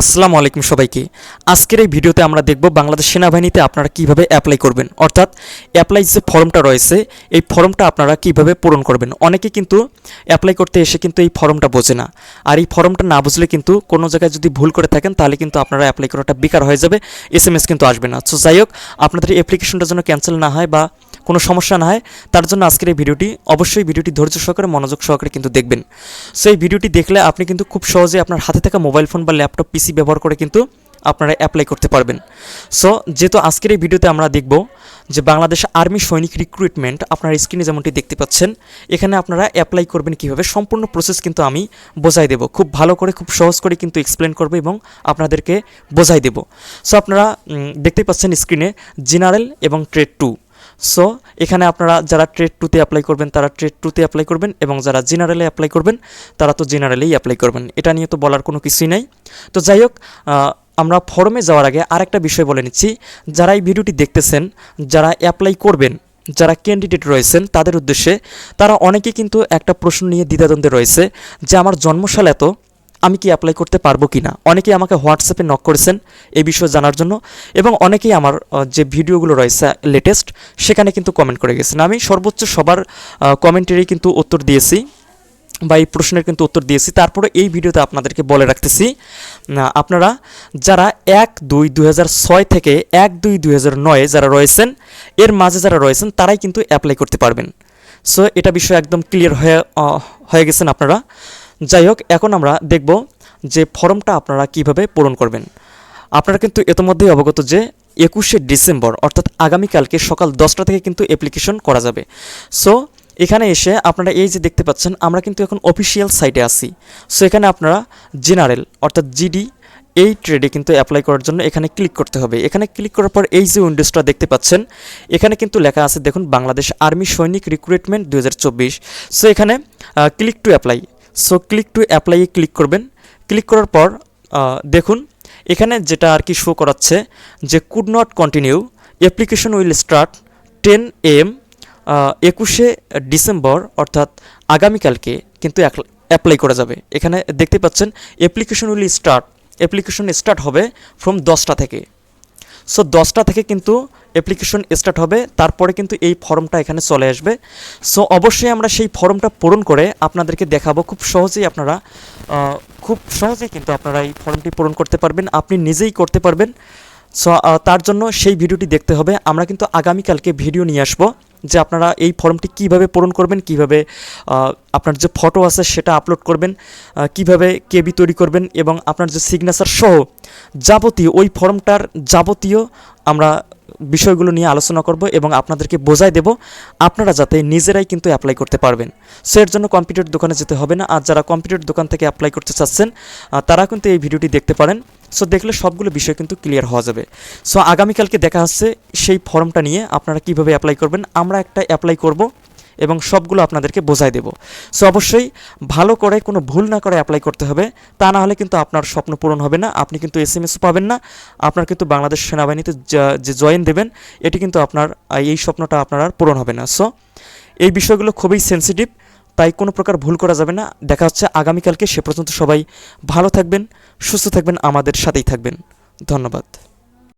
আসসালামু আলাইকুম সবাইকে। আজকের এই ভিডিওতে আমরা দেখব বাংলাদেশ সেনাবাহিনীতে আপনারা কীভাবে অ্যাপ্লাই করবেন। অর্থাৎ অ্যাপ্লাই যে ফর্মটা রয়েছে, এই ফর্মটা আপনারা কীভাবে পূরণ করবেন? অনেকে কিন্তু অ্যাপ্লাই করতে এসে কিন্তু এই ফর্মটা বোঝে না। আর এই ফর্মটা না বুঝলে কিন্তু কোনো জায়গায় যদি ভুল করে থাকেন, তাহলে কিন্তু আপনারা অ্যাপ্লাই করাটা বেকার হয়ে যাবে। এস কিন্তু আসবে না। সো যাই হোক, আপনাদের অ্যাপ্লিকেশনটা যেন ক্যান্সেল না হয় বা কোনো সমস্যা না হয় তার জন্য আজকের এই ভিডিওটি অবশ্যই ভিডিওটি ধৈর্য সহকারে মনোযোগ সহকারে কিন্তু দেখবেন। সো এই ভিডিওটি দেখলে আপনি কিন্তু খুব সহজে আপনার হাতে থাকা মোবাইল ফোন বা ল্যাপটপ পিসি ব্যবহার করে কিন্তু আপনারা অ্যাপ্লাই করতে পারবেন। সো যেহেতু আজকের এই ভিডিওতে আমরা দেখব যে বাংলাদেশ আর্মি সৈনিক রিক্রুটমেন্ট আপনার স্ক্রিনে যেমনটি দেখতে পাচ্ছেন এখানে আপনারা অ্যাপ্লাই করবেন কীভাবে সম্পূর্ণ প্রসেস কিন্তু আমি বোঝাই দেব। খুব ভালো করে খুব সহজ করে কিন্তু এক্সপ্লেন করব এবং আপনাদেরকে বোঝাই দেব। সো আপনারা উম, দেখতেই পাচ্ছেন স্ক্রিনে জেনারেল এবং ট্রেড টু সো এখানে আপনারা যারা ট্রেড টুতে অ্যাপ্লাই করবেন, তারা ট্রেড টুতে অ্যাপ্লাই করবেন এবং যারা জেনারেলে অ্যাপ্লাই করবেন, তারা তো জেনারেলেই অ্যাপ্লাই করবেন। এটা নিয়ে তো বলার কোনো কিছুই নাই। তো যাই হোক আমরা ফর্মে যাওয়ার আগে আরেকটা বিষয় বলে নিচ্ছি। যারা এই ভিডিওটি দেখতেছেন, যারা অ্যাপ্লাই করবেন, যারা ক্যান্ডিডেট রয়েছেন, তাদের উদ্দেশ্যে তারা অনেকে কিন্তু একটা প্রশ্ন নিয়ে দ্বিধাদ্বন্দ্বে রয়েছে যে, আমার জন্মসাল এত আমি কি অ্যাপ্লাই করতে পারব কি না অনেকেই আমাকে হোয়াটসঅ্যাপে নক করেছেন এই বিষয়ে জানার জন্য এবং অনেকেই আমার যে ভিডিওগুলো রয়েছে লেটেস্ট সেখানে কিন্তু কমেন্ট করে গেছেন। আমি সর্বোচ্চ সবার কমেন্টেরই কিন্তু উত্তর দিয়েছি বা এই প্রশ্নের কিন্তু উত্তর দিয়েছি। তারপরে এই ভিডিওতে আপনাদেরকে বলে রাখতেছি আপনারা যারা এক দুই ছয় থেকে এক দুই নয়ে যারা রয়েছেন, এর মাঝে যারা রয়েছেন, তারাই কিন্তু অ্যাপ্লাই করতে পারবেন। সো এটা বিষয় একদম ক্লিয়ার হয়ে হয়ে গেছেন আপনারা। যাই হোক, এখন আমরা দেখব যে ফর্মটা আপনারা কীভাবে পূরণ করবেন। আপনারা কিন্তু ইতোমধ্যেই অবগত যে একুশে ডিসেম্বর, অর্থাৎ আগামীকালকে সকাল দশটা থেকে কিন্তু অ্যাপ্লিকেশন করা যাবে। সো এখানে এসে আপনারা এই যে দেখতে পাচ্ছেন, আমরা কিন্তু এখন অফিসিয়াল সাইটে আছি। সো এখানে আপনারা জেনারেল অর্থাৎ জিডি এই ট্রেডে কিন্তু অ্যাপ্লাই করার জন্য এখানে ক্লিক করতে হবে। এখানে ক্লিক করার পর এই যে উইন্ডোজটা দেখতে পাচ্ছেন, এখানে কিন্তু লেখা আছে, দেখুন, বাংলাদেশ আর্মি সৈনিক রিক্রুটমেন্ট দু হাজার চব্বিশ। সো এখানে click to apply so click to অ্যাপ্লাইয়ে click করবেন। ক্লিক করার পর দেখুন, এখানে যেটা আর কি শো করাচ্ছে, যে could not continue application will start ten AM একুশে ডিসেম্বর অর্থাৎ আগামীকালকে কিন্তু অ্যাপ্লাই করা যাবে। এখানে দেখতে পাচ্ছেন application will start application start হবে ফ্রম দশটা থেকে। সো দশটা থেকে কিন্তু অ্যাপ্লিকেশন স্টার্ট হবে, তারপরে কিন্তু এই ফর্মটা এখানে চলে আসবে। সো অবশ্যই আমরা সেই ফর্মটা পূরণ করে আপনাদেরকে দেখাবো। খুব সহজেই আপনারা খুব সহজেই কিন্তু আপনারা এই ফর্মটি পূরণ করতে পারবেন। আপনি নিজেই করতে পারবেন। সো তার জন্য সেই ভিডিওটি দেখতে হবে। আমরা কিন্তু আগামীকালকে ভিডিও নিয়ে আসব। যে আপনারা এই ফর্মটি কীভাবে পূরণ করবেন, কীভাবে আপনার যে ফটো আছে সেটা আপলোড করবেন কীভাবে কেবি তৈরি করবেন এবং আপনার যে সিগনেচার সহ যাবতীয়, ওই ফর্মটার যাবতীয় আমরা বিষয়গুলো নিয়ে আলোচনা করব এবং আপনাদেরকে বোঝাই দেব, আপনারা যাতে নিজেরাই কিন্তু অ্যাপ্লাই করতে পারবেন। সো এর জন্য কম্পিউটার দোকানে যেতে হবে না। আর যারা কম্পিউটার দোকান থেকে অ্যাপ্লাই করতে চাচ্ছেন তারা কিন্তু এই ভিডিওটি দেখতে পারেন। সো দেখলে সবগুলো বিষয় কিন্তু ক্লিয়ার হওয়া যাবে। সো আগামীকালকে দেখা হচ্ছে সেই ফর্মটা নিয়ে আপনারা কীভাবে অ্যাপ্লাই করবেন। আমরা একটা অ্যাপ্লাই করব। এবং সবগুলো আপনাদেরকে বোঝাই দেব। সো অবশ্যই ভালো করে কোনো ভুল না করে অ্যাপ্লাই করতে হবে। তা না হলে কিন্তু আপনার স্বপ্ন পূরণ হবে না, আপনি কিন্তু এস এম এসও পাবেন না। আপনার কিন্তু বাংলাদেশ সেনাবাহিনীতে যে জয়েন দেবেন, এটি কিন্তু আপনার এই স্বপ্নটা আপনার আর পূরণ হবে না। সো এই বিষয়গুলো খুবই সেন্সিটিভ তাই কোনো প্রকার ভুল করা যাবে না। দেখা হচ্ছে আগামীকালকে। সে পর্যন্ত সবাই ভালো থাকবেন, সুস্থ থাকবেন, আমাদের সাথেই থাকবেন। ধন্যবাদ।